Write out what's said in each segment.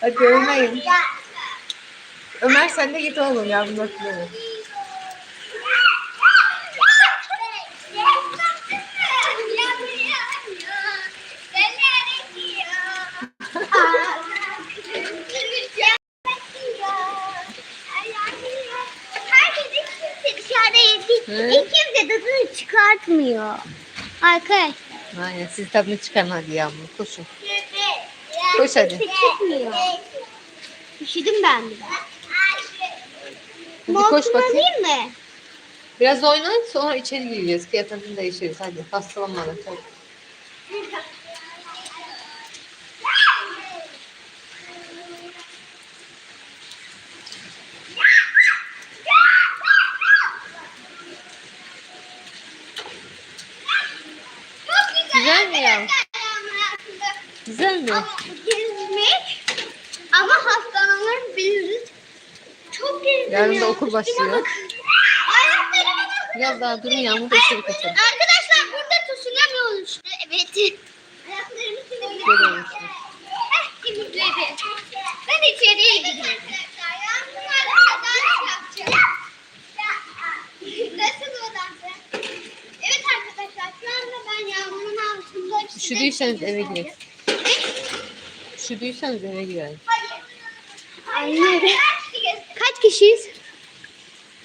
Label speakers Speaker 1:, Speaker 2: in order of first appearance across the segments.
Speaker 1: Hadi ölmeyin. Ömer sen de git oğlum yardım et. Hı?
Speaker 2: Kimse tadını çıkartmıyor. Arkadaşlar.
Speaker 1: Aynen siz tadını çıkarın hadi Yağmur koşun. Koş hadi.
Speaker 2: Üşüdüm ben biraz.
Speaker 1: Hadi koş bakayım.
Speaker 2: mı?
Speaker 1: Biraz oynayın sonra içeri gireceğiz. Kıyafetini değişiriz hadi. Hastalanmadan çabuk. Güzel mi ya? Güzel mi?
Speaker 2: Ama gezmek ama hastalanır biliriz. Çok gezdim
Speaker 1: Yarın
Speaker 2: ya.
Speaker 1: da okul başlıyor. Biraz daha durun Yağmur içeri kaçalım.
Speaker 2: Arkadaşlar burada tsunami oluştu. Evet. Ayaklarımı temizledim.
Speaker 1: Böyle olmuştu.
Speaker 2: Ben içeriye gidiyorum. Nasıl o dansı? Evet arkadaşlar şu anda ben yağmurun altında
Speaker 1: Üşüdüyseniz eve girin. Üşüdüyseniz eve girelim.
Speaker 2: Aynen. Kaç kişiyiz?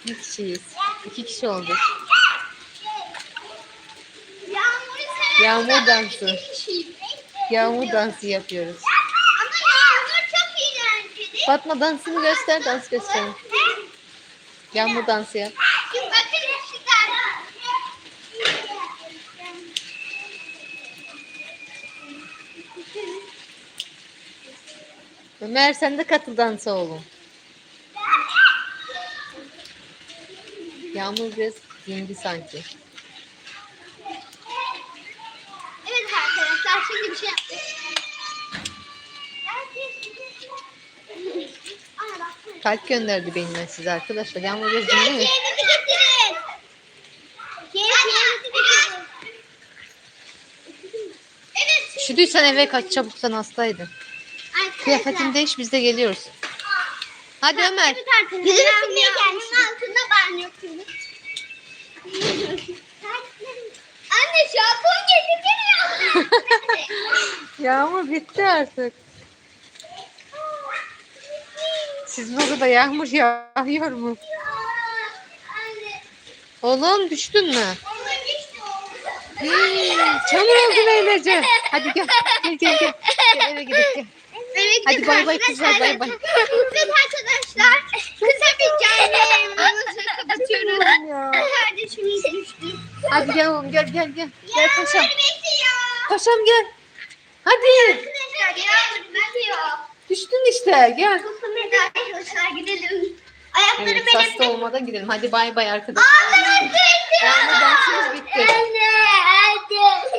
Speaker 1: Bir kişiyiz. İki kişi oldu. Yağmur dansı. Yağmur dansı yapıyoruz.
Speaker 2: Ama yağmur çok eğlenceli.
Speaker 1: Fatma dansını göster, dans göster. Yağmur dansı yap.
Speaker 2: Bakın
Speaker 1: Ömer sen de katıl dansa oğlum. Yağmur biraz dindi sanki.
Speaker 2: Evet arkadaşlar şimdi bir şey yaptık.
Speaker 1: Kalp gönderdi benimle size arkadaşlar. Yağmur biraz dindi mi? Üşüdüysen eve kaç çabuk sen hastaydın. Kıyafetini değiş biz de geliyoruz. Hadi Ömer.
Speaker 2: Arkadaşlar. Yüzümü gelmişim. altında banyo yapıyoruz. Anne şampuan getirsene ya.
Speaker 1: Yağmur bitti artık. Sizin odada yağmur yağıyor mu? Oğlum düştün mü?
Speaker 2: O.
Speaker 1: Çamur oldu Leyla'cı. Hadi gel. Gel gel gel. Gel eve gidelim gel. Hadi bay bay kızlar, bay bay.
Speaker 2: Evet arkadaşlar. Kısa bir hikayemizi kapatıyoruz.
Speaker 1: Ya.
Speaker 2: Kardeşimiz düştü.
Speaker 1: Hadi gel oğlum gel gel gel. Gel paşam. Paşam gel. Hadi.
Speaker 2: Arkadaşlar yağmur bitiyor.
Speaker 1: Düştün işte gel.
Speaker 2: Arkadaşlar gidelim. Ayakları
Speaker 1: Evet
Speaker 2: benim.
Speaker 1: hasta olmadan gidelim. Hadi bay bay arkadaşlar.
Speaker 2: Bitiyor.
Speaker 1: Yağmur dansımız bitti.
Speaker 2: Anne, anne.